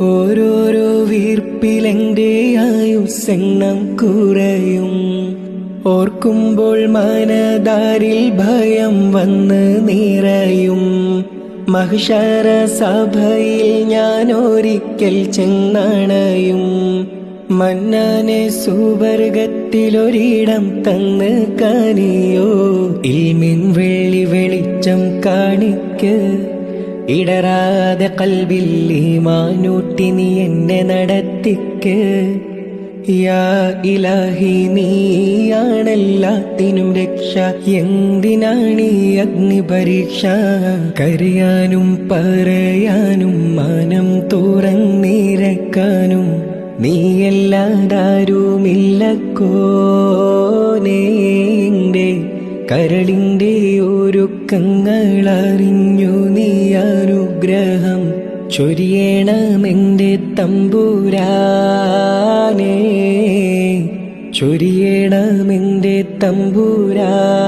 ഓരോരോ വീർപ്പിലെന്റെ ആയുസെണ്ണം കുറയും. ഓർക്കുമ്പോൾ മനതാരിൽ ഭയം വന്ന് നിറയും. മഹിഷാര സഭയിൽ ഞാൻ ഒരിക്കൽ ചെന്നണയും. മന്നാനെ സുവർഗത്തിലൊരിടം തന്ന് കാണിയോ? ഇൽമിൻ വെള്ളി വെളിച്ചം കാണിക്ക്. ഇടറാതെ കൽവിൽ ഈമാനൂട്ടി നീ എന്നെ നടത്തിക്ക്. യാ ഇലാഹി നീയാണെല്ലാത്തിനും രക്ഷ. എന്തിനാണീ അഗ്നി പരീക്ഷ കരയാനും പറയാനും മാനം തുറന്നിരക്കാനും നീയല്ലാതാരുമില്ല കോനേന്റെ കരളിന്റെ ഒരുക്കങ്ങൾ അറിഞ്ഞു നീ അനുഗ്രഹം ചൊരിയണമെന്റെ തമ്പൂരാനേ. ചൊരിയണമെന്റെ തമ്പുരാനേ